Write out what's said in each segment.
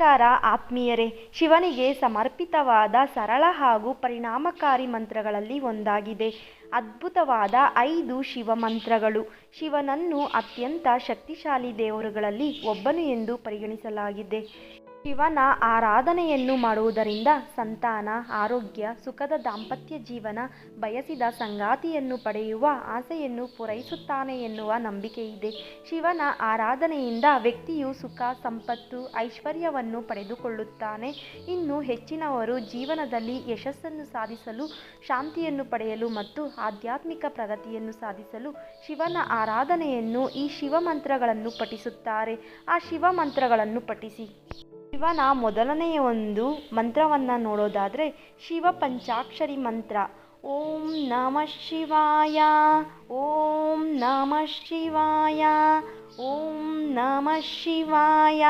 ನಮಸ್ಕಾರ, ಆತ್ಮೀಯರೇ. ಶಿವನಿಗೆ ಸಮರ್ಪಿತವಾದ ಸರಳ ಹಾಗೂ ಪರಿಣಾಮಕಾರಿ ಮಂತ್ರಗಳಲ್ಲಿ ಒಂದಾಗಿದೆ. ಅದ್ಭುತವಾದ ಐದು ಶಿವ ಮಂತ್ರಗಳು ಶಿವನನ್ನು ಅತ್ಯಂತ ಶಕ್ತಿಶಾಲಿ ದೇವರುಗಳಲ್ಲಿ ಒಬ್ಬನು ಎಂದು ಪರಿಗಣಿಸಲಾಗಿದೆ. ಶಿವನ ಆರಾಧನೆಯನ್ನು ಮಾಡುವುದರಿಂದ ಸಂತಾನ, ಆರೋಗ್ಯ, ಸುಖದ ದಾಂಪತ್ಯ ಜೀವನ, ಬಯಸಿದ ಸಂಗಾತಿಯನ್ನು ಪಡೆಯುವ ಆಸೆಯನ್ನು ಪೂರೈಸುತ್ತಾನೆ ಎನ್ನುವ ಇದೆ. ಶಿವನ ಆರಾಧನೆಯಿಂದ ವ್ಯಕ್ತಿಯು ಸುಖ, ಸಂಪತ್ತು, ಐಶ್ವರ್ಯವನ್ನು ಪಡೆದುಕೊಳ್ಳುತ್ತಾನೆ. ಇನ್ನು ಹೆಚ್ಚಿನವರು ಜೀವನದಲ್ಲಿ ಯಶಸ್ಸನ್ನು ಸಾಧಿಸಲು, ಶಾಂತಿಯನ್ನು ಪಡೆಯಲು ಮತ್ತು ಆಧ್ಯಾತ್ಮಿಕ ಪ್ರಗತಿಯನ್ನು ಸಾಧಿಸಲು ಶಿವನ ಆರಾಧನೆಯನ್ನು ಈ ಶಿವ ಮಂತ್ರಗಳನ್ನು ಪಠಿಸುತ್ತಾರೆ. ಆ ಶಿವ ಮಂತ್ರಗಳನ್ನು ಪಠಿಸಿ. ಶಿವನ ಮೊದಲನೆಯ ಒಂದು ಮಂತ್ರವನ್ನು ನೋಡೋದಾದರೆ ಶಿವ ಪಂಚಾಕ್ಷರಿ ಮಂತ್ರ. ಓಂ ನಮಃ ಶಿವಾಯ, ಓಂ ನಮಃ ಶಿವಾಯ, ಓಂ ನಮಃ ಶಿವಾಯ.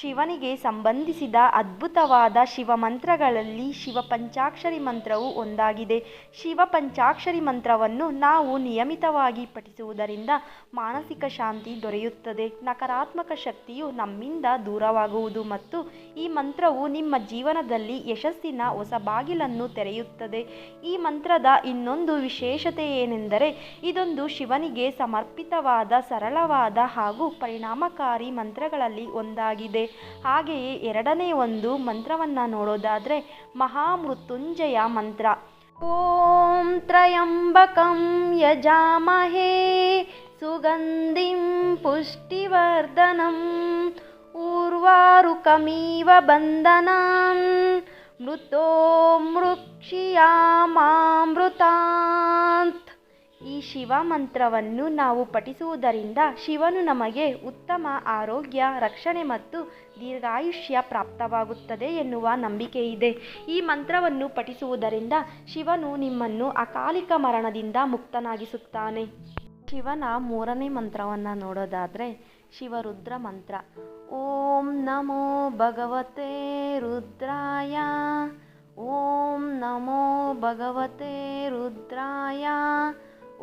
ಶಿವನಿಗೆ ಸಂಬಂಧಿಸಿದ ಅದ್ಭುತವಾದ ಶಿವ ಮಂತ್ರಗಳಲ್ಲಿ ಶಿವ ಪಂಚಾಕ್ಷರಿ ಮಂತ್ರವು ಒಂದಾಗಿದೆ. ಶಿವ ಪಂಚಾಕ್ಷರಿ ಮಂತ್ರವನ್ನು ನಾವು ನಿಯಮಿತವಾಗಿ ಪಠಿಸುವುದರಿಂದ ಮಾನಸಿಕ ಶಾಂತಿ ದೊರೆಯುತ್ತದೆ. ನಕಾರಾತ್ಮಕ ಶಕ್ತಿಯು ನಮ್ಮಿಂದ ದೂರವಾಗುವುದು ಮತ್ತು ಈ ಮಂತ್ರವು ನಿಮ್ಮ ಜೀವನದಲ್ಲಿ ಯಶಸ್ಸಿನ ಹೊಸ ಬಾಗಿಲನ್ನು ತೆರೆಯುತ್ತದೆ. ಈ ಮಂತ್ರದ ಇನ್ನೊಂದು ವಿಶೇಷತೆ ಏನೆಂದರೆ ಇದೊಂದು ಶಿವನಿಗೆ ಸಮರ್ಪಿತವಾದ ಸರಳವಾದ ಹಾಗೂ ಪರಿಣಾಮಕಾರಿ ಮಂತ್ರಗಳಲ್ಲಿ ಒಂದಾಗಿದೆ. ಹಾಗೆಯೇ ಎರಡನೇ ಒಂದು ಮಂತ್ರವನ್ನು ನೋಡೋದಾದರೆ ಮಹಾಮೃತ್ಯುಂಜಯ ಮಂತ್ರ. ಓಂ ತ್ರಯಂಬಕಂ ಯಜಾಮಹೇ ಸುಗಂಧಿಂ ಪುಷ್ಟಿವರ್ಧನಂ ಊರ್ವಾರುಕಮೀವ ಬಂಧನಾನ್ ಮೃತೋ ಮೃಕ್ಷಿಯಾಮಾಮೃತಾಂತ್ ಈ ಶಿವ ಮಂತ್ರವನ್ನು ನಾವು ಪಠಿಸುವುದರಿಂದ ಶಿವನು ನಮಗೆ ಉತ್ತಮ ಆರೋಗ್ಯ, ರಕ್ಷಣೆ ಮತ್ತು ದೀರ್ಘಾಯುಷ್ಯ ಪ್ರಾಪ್ತವಾಗುತ್ತದೆ ಎನ್ನುವ ನಂಬಿಕೆ ಇದೆ. ಈ ಮಂತ್ರವನ್ನು ಪಠಿಸುವುದರಿಂದ ಶಿವನು ನಿಮ್ಮನ್ನು ಅಕಾಲಿಕ ಮರಣದಿಂದ ಮುಕ್ತನಾಗಿಸುತ್ತಾನೆ. ಶಿವನ ಮೂರನೇ ಮಂತ್ರವನ್ನು ನೋಡೋದಾದರೆ ಶಿವರುದ್ರ ಮಂತ್ರ. ಓಂ ನಮೋ ಭಗವತೆ ರುದ್ರಾಯ. ಓಂ ನಮೋ ಭಗವತೆ ರುದ್ರಾಯ.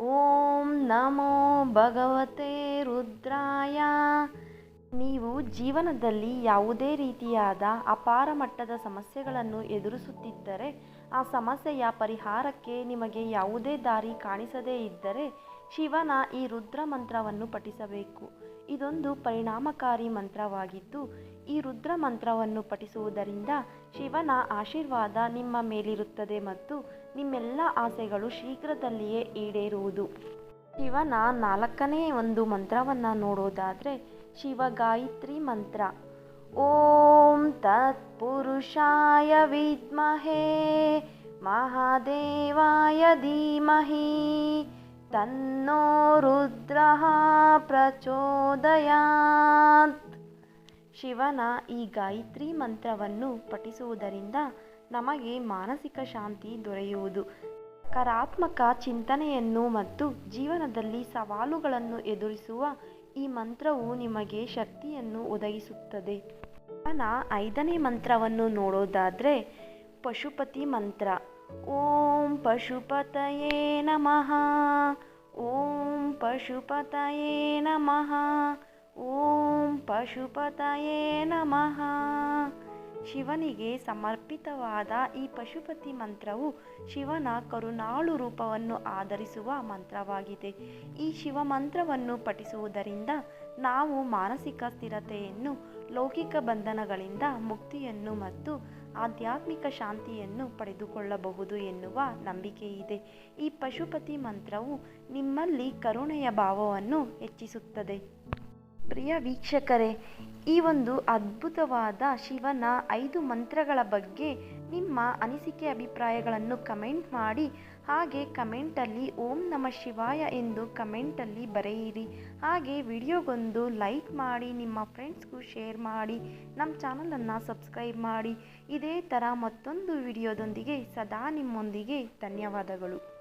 ಓಂ ನಮೋ ಭಗವತೆ ರುದ್ರಾಯ. ನೀವು ಜೀವನದಲ್ಲಿ ಯಾವುದೇ ರೀತಿಯಾದ ಅಪಾರ ಮಟ್ಟದ ಸಮಸ್ಯೆಗಳನ್ನು ಎದುರಿಸುತ್ತಿದ್ದರೆ, ಆ ಸಮಸ್ಯೆಯ ಪರಿಹಾರಕ್ಕೆ ನಿಮಗೆ ಯಾವುದೇ ದಾರಿ ಕಾಣಿಸದೇ ಇದ್ದರೆ ಶಿವನ ಈ ರುದ್ರ ಮಂತ್ರವನ್ನು ಪಠಿಸಬೇಕು. ಇದೊಂದು ಪರಿಣಾಮಕಾರಿ ಮಂತ್ರವಾಗಿದ್ದು, ಈ ರುದ್ರ ಮಂತ್ರವನ್ನು ಪಠಿಸುವುದರಿಂದ ಶಿವನ ಆಶೀರ್ವಾದ ನಿಮ್ಮ ಮೇಲಿರುತ್ತದೆ ಮತ್ತು ನಿಮ್ಮೆಲ್ಲ ಆಸೆಗಳು ಶೀಘ್ರದಲ್ಲಿಯೇ ಈಡೇರುವುದು. ಶಿವನ ನಾಲ್ಕನೇ ಒಂದು ಮಂತ್ರವನ್ನು ನೋಡೋದಾದರೆ ಶಿವಗಾಯತ್ರಿ ಮಂತ್ರ. ಓಂ ತತ್ಪುರುಷಾಯ ವಿದ್ಮಹೇ, ಮಹಾದೇವಾಯ ಧೀಮಹಿ, ತನ್ನೋ ರುದ್ರ ಪ್ರಚೋದಯಾತ್. ಶಿವನ ಈ ಗಾಯತ್ರಿ ಮಂತ್ರವನ್ನು ಪಠಿಸುವುದರಿಂದ ನಮಗೆ ಮಾನಸಿಕ ಶಾಂತಿ ದೊರೆಯುವುದು. ಸಕಾರಾತ್ಮಕ ಚಿಂತನೆಯನ್ನು ಮತ್ತು ಜೀವನದಲ್ಲಿ ಸವಾಲುಗಳನ್ನು ಎದುರಿಸುವ ಈ ಮಂತ್ರವು ನಿಮಗೆ ಶಕ್ತಿಯನ್ನು ಒದಗಿಸುತ್ತದೆ. ಅವನ ಐದನೇ ಮಂತ್ರವನ್ನು ನೋಡೋದಾದರೆ ಪಶುಪತಿ ಮಂತ್ರ. ಓಂ ಪಶುಪತಯೇ ನಮಃ. ಓಂ ಪಶುಪತಯೇ ನಮಃ. ಓಂ ಪಶುಪತಯೇ ನಮಃ. ಶಿವನಿಗೆ ಸಮರ್ಪಿತವಾದ ಈ ಪಶುಪತಿ ಮಂತ್ರವು ಶಿವನ ಕರುಣಾಳು ರೂಪವನ್ನು ಆಧರಿಸುವ ಮಂತ್ರವಾಗಿದೆ. ಈ ಶಿವ ಮಂತ್ರವನ್ನು ಪಠಿಸುವುದರಿಂದ ನಾವು ಮಾನಸಿಕ ಸ್ಥಿರತೆಯನ್ನು, ಲೌಕಿಕ ಬಂಧನಗಳಿಂದ ಮುಕ್ತಿಯನ್ನು ಮತ್ತು ಆಧ್ಯಾತ್ಮಿಕ ಶಾಂತಿಯನ್ನು ಪಡೆದುಕೊಳ್ಳಬಹುದು ಎನ್ನುವ ಇದೆ ಈ ಪಶುಪತಿ ಮಂತ್ರವು ನಿಮ್ಮಲ್ಲಿ ಕರುಣೆಯ ಭಾವವನ್ನು ಹೆಚ್ಚಿಸುತ್ತದೆ. ಪ್ರಿಯ ವೀಕ್ಷಕರೇ ಈ ಒಂದು ಅದ್ಭುತವಾದ ಶಿವನ ಐದು ಮಂತ್ರಗಳ ಬಗ್ಗೆ ನಿಮ್ಮ ಅನಿಸಿಕೆ ಅಭಿಪ್ರಾಯಗಳನ್ನು ಕಮೆಂಟ್ ಮಾಡಿ. ಹಾಗೆ ಕಮೆಂಟಲ್ಲಿ ಓಂ ನಮ ಶಿವಾಯ ಎಂದು ಕಮೆಂಟಲ್ಲಿ ಬರೆಯಿರಿ. ಹಾಗೆ ವಿಡಿಯೋಗೊಂದು ಲೈಕ್ ಮಾಡಿ, ನಿಮ್ಮ ಫ್ರೆಂಡ್ಸ್ಗೂ ಶೇರ್ ಮಾಡಿ, ನಮ್ಮ ಚಾನಲನ್ನು ಸಬ್ಸ್ಕ್ರೈಬ್ ಮಾಡಿ. ಇದೇ ಥರ ಮತ್ತೊಂದು ವಿಡಿಯೋದೊಂದಿಗೆ ಸದಾ ನಿಮ್ಮೊಂದಿಗೆ. ಧನ್ಯವಾದಗಳು.